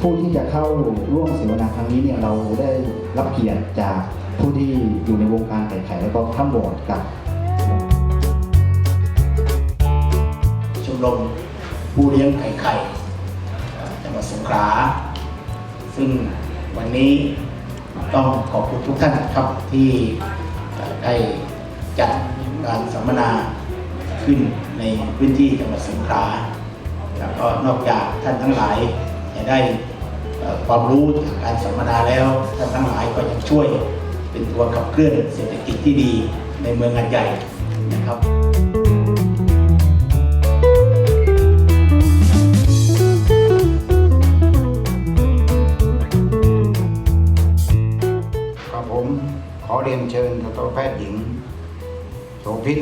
ผู้ที่จะเข้าร่วมเสวนาครั้งนี้เนี่ยเราได้รับเกียรติจากผู้ที่อยู่ในวงการไก่ไข่แล้วก็ท่ามบอดกับ ชมรมผู้เลี้ยงไก่ไข่จังหวัดสงขลาซึ่งวันนี้ต้องขอบคุณทุกท่านครับที่ได้จัดการสัมมนาขึ้นในพื้นที่จังหวัดสงขลาแล้วก็นอกจากท่านทั้งหลายจะได้ ความรู้จากการสัมมนาแล้วท่านทั้งหลายก็ยังช่วยเป็นตัวขับเคลื่อนเศรษฐกิจที่ดีในเมืองงานใหญ่นะครับผมขอเรียนเชิญสัตวแพทย์หญิง โสภิต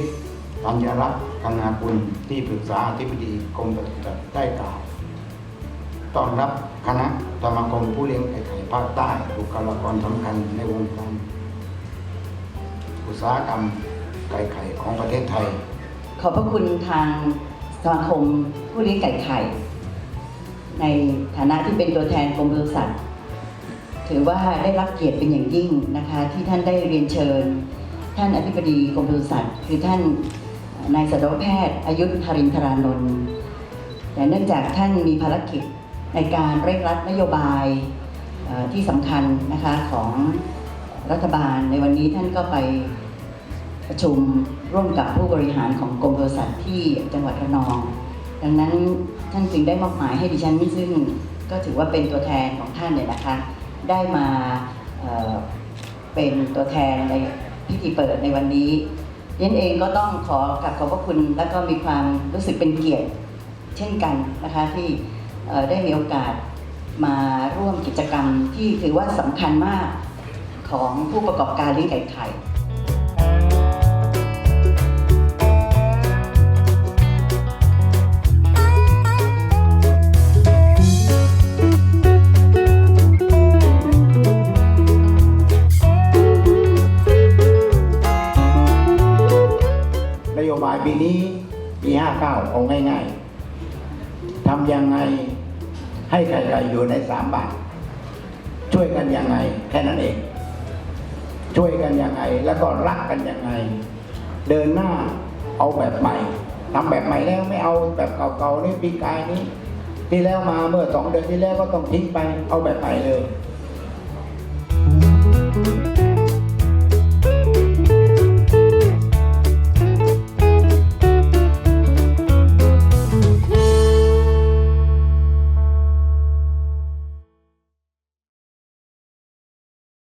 ธัญรัตน์ธนากุลที่ปรึกษาอธิบดีกรมปศุสัตว์ได้กล่าว ต้อนรับคณะสมาคมผู้เลี้ยงไก่ไข่ภาคใต้บุคลากรสำคัญในวงการอุตสาหกรรมไก่ไข่ของประเทศไทย ขอบพระคุณทางสมาคมผู้เลี้ยงไก่ไข่ ในฐานะที่เป็นตัวแทนกรมปศุสัตว์ถือว่าได้รับเกียรติเป็นอย่างยิ่งนะคะ ที่ท่านได้เรียนเชิญ ท่านอธิบดีกรมปศุสัตว์คือท่านนายสัตวแพทย์อายุทรินทรานนท์แต่เนื่องจากท่านมีภารกิจ ในการเร่งรัดนโยบายที่สำคัญนะคะของรัฐบาลในวันนี้ท่านก็ไปประชุมร่วมกับผู้บริหารของกรมบริษัทที่จังหวัดระนอง ดังนั้นท่านจึงได้มอบหมายให้ดิฉันซึ่งก็ถือว่าเป็นตัวแทนของท่านเนี่ยนะคะ ได้มาเเป็นตัวแทนในพิธีเปิดในวันนี้ดิฉันเองก็ต้องขอกราบขอบพระคุณและก็มีความรู้สึกเป็นเกียรติเช่นกันนะคะที่ ได้มีโอกาสมาร่วมกิจกรรมที่ถือว่าสำคัญมากของผู้ประกอบการเลี้ยงไก่ไข่นโยบายปีนี้ปี 59 เอาง่าย ทำยังไงให้ใครๆอยู่ในสามบาท ช่วยกันยังไง แค่นั้นเอง ช่วยกันยังไง แล้วก็รักกันยังไง เดินหน้าเอาแบบใหม่ทำแบบใหม่แล้วไม่เอาแบบเก่าๆนี่ปีกายนี้ ที่แล้วมาเมื่อสองเดือนที่แล้วก็ต้องทิ้งไปเอาแบบใหม่เลย